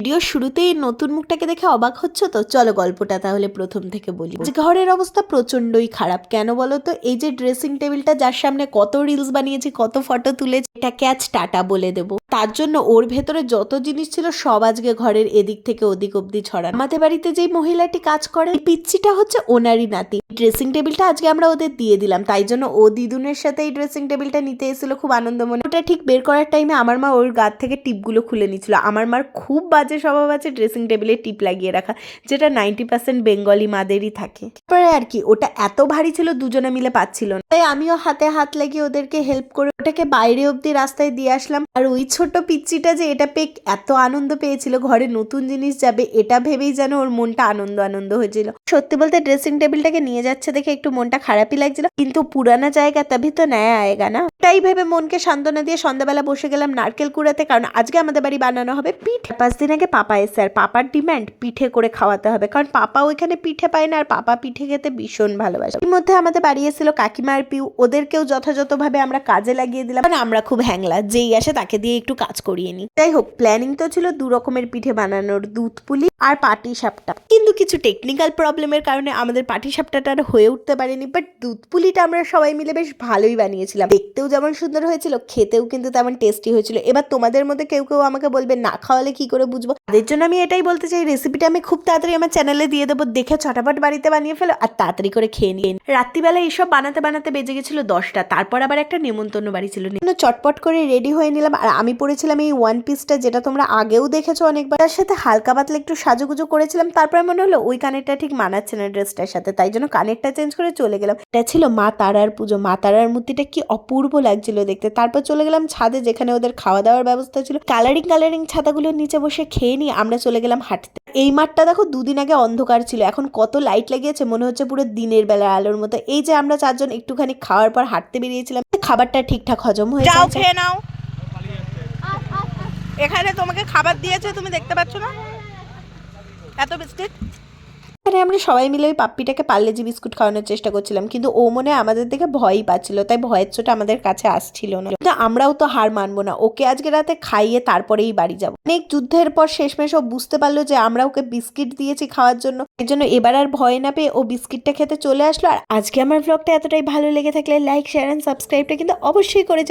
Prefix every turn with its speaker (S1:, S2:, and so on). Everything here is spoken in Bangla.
S1: ভিডিও শুরুতেই নতুন মুখটাকে দেখে অবাক হচ্ছ তো? চলো গল্পটা তাহলে প্রথম থেকে বলি। যে ঘরের অবস্থা প্রচন্ডই খারাপ, কেন বলো তো? এই যে ড্রেসিং টেবিলটা যার সামনে কত রিলস বানিয়েছি, কত ফটো তুলেছি এটাকে আজ টাটা বলে দেবো। তার জন্য ওর ভেতরে যত জিনিস ছিল সব আজকে ঘরের এদিক থেকে ওদিক অব্দি ছড়ানো। আমাদের বাড়িতে যেই মহিলাটি কাজ করে পিচ্ছিটা হচ্ছে ওনারই নাতি। ড্রেসিং টেবিলটা আজকে আমরা ওদের দিয়ে দিলাম, তাই জন্য ও দিদুনের সাথে এই ড্রেসিং টেবিলটা নিতে এসেছিল খুব আনন্দ মনে। ওটা ঠিক বের করার টাইমে আমার মা ওর গা থেকে টিপগুলো খুলে নিচ্ছিল আমার মার খুব বাজে স্বভাব আছে ড্রেসিং টেবিলে টিপ লাগিয়ে রাখা, যেটা নাইনটি পার্সেন্ট বেঙ্গলি মাদেরই থাকে। তারপরে আর কি, ওটা এত ভারী ছিল, দুজনে মিলে পাচ্ছিল না। তাই আমিও হাতে হাত লাগিয়ে ওদেরকে হেল্প করে ওটাকে বাইরে অব্দি রাস্তায় দিয়ে আসলাম। আর ওই ছোট পিচ্চিটা যে, এটা পেয়ে এত আনন্দ পেয়েছিল, ঘরে নতুন জিনিস যাবে, এটা ভেবেই যেন ওর মনটা আনন্দ আনন্দ হয়েছিল। সত্যি বলতে ড্রেসিং টেবিলটাকে নিয়ে যাচ্ছে দেখে একটু মনটা খারাপই লাগছিল, কিন্তু পুরানা জায়গা তবে তো নেয় আয়েগা না? তাই ভেবে মনকে সান্ত্বনা দিয়ে সন্ধ্যাবেলা বসে গেলাম নারকেল কুড়াতে কারণ আজকে আমাদের বাড়ি বানানো হবে পিঠে। পাঁচ দিন আগে পাপা এসে আর পাপার ডিমান্ড পিঠে করে খাওয়াতে হবে, কারণ পাপা ওইখানে পিঠে পায় না, আর পাপা পিঠে খেতে ভীষণ ভালোবাসে। এর মধ্যে আমাদের বাড়ি এসেছিল কাকিমা আর পিউ, ওদেরকেও যথাযথভাবে আমরা কাজে লাগিয়ে দিলাম আর আমরা খুব হ্যাংলা, যেই আসে তাকে দিয়ে একটু কাজ করিয়ে নিই। যাই হোক প্ল্যানিং তো ছিল দু রকমের পিঠে বানানোর, দুধ পুলি আর পাটি সাপটা কিন্তু কিছু টেকনিক্যাল প্রবলেমের কারণে আমাদের পাটি সাপটাটা আর হয়ে উঠতে পারেনি বাট দুধ পুলিটা আমরা সবাই মিলে বেশ ভালোই বানিয়েছিলাম। দেখতেও যেমন সুন্দর হয়েছিল, খেতেও কিন্তু তেমন টেস্টি হয়েছিল। এবার তোমাদের মধ্যে কেউ কেউ আমাকে বলবে, না খাওয়ালে কি করে বুঝব? তাদের জন্য আমি এটাই বলতে চাই রেসিপিটা আমি খুব তাড়াতাড়ি আমার চ্যানেলে দিয়ে দেবো। দেখে ছটাপট বাড়িতে বানিয়ে ফেলো আর তাড়াতাড়ি করে খেয়ে নিয়ে রাত্রিবেলা এইসব বানাতে বানাতে বেজে গেছিল দশটা, তারপর আবার একটা নেমন্তন্ন বাড়ি ছিল। চটপট করে রেডি হয়ে নিলাম আর আমি পরেছিলাম এই ওয়ান পিসটা যেটা তোমরা আগেও দেখেছ অনেকবার। তার সাথে হালকা পাতলা একটু সাজুগুজু করেছিলাম, তারপরে মনে হলো ওই কানেরটা ঠিক মানাচ্ছে না ড্রেসটার সাথে, তাই জন্য কানেরটা চেঞ্জ করে চলে গেলাম। এটা ছিল মা তারার পুজো। মা তারার মূর্তিটা কি অপূর্ব লাগছিল দেখতে। তারপর চলে গেলাম ছাদে যেখানে ওদের খাওয়া দাওয়ার ব্যবস্থা ছিল। কালারিং কালারিং ছাতাগুলোর নিচে বসে খেয়ে নিয়ে আমরা চলে গেলাম হাঁটতে। এই মাঠটা দেখো দুদিন আগে অন্ধকার ছিল এখন কত লাইট লাগিয়েছে মনে হচ্ছে পুরো দিনের বেলার আলোর মতো। এই যে আমরা চারজন একটুখানি খাওয়ার পর হাঁটতে বেরিয়েছিলাম খাবারটা ঠিকঠাক হজম হয়ে
S2: যাও খেয়ে নাও। এখানে তোমাকে খাবার দিয়েছে তুমি দেখতে পাচ্ছ না? এত বিস্কিট
S1: এখানে আমরা সবাই মিলে ওই পাপ্পিটাকে পার্লেজি বিস্কুট খাওয়ানোর চেষ্টা করছিলাম, কিন্তু ও মনে আমাদের দেখে ভয়ই পাচ্ছিল, তাই ভয়ের চোটা আমাদের কাছে আসছিল না। কিন্তু আমরাও তো হার মানবো না, ওকে আজকে রাতে খাইয়ে তারপরেই বাড়ি যাব। অনেক যুদ্ধের পর শেষমেশ ও বুঝতে পারল যে আমরা ওকে বিস্কিট দিয়েছি খাওয়ার জন্য, এর জন্য এবার আর ভয় না পেয়ে ও বিস্কিটটা খেতে চলে আসলো। আর আজকে আমার ব্লগটা এতটাই ভালো লেগে থাকলে লাইক শেয়ার অ্যান্ড সাবস্ক্রাইবটা কিন্তু অবশ্যই করে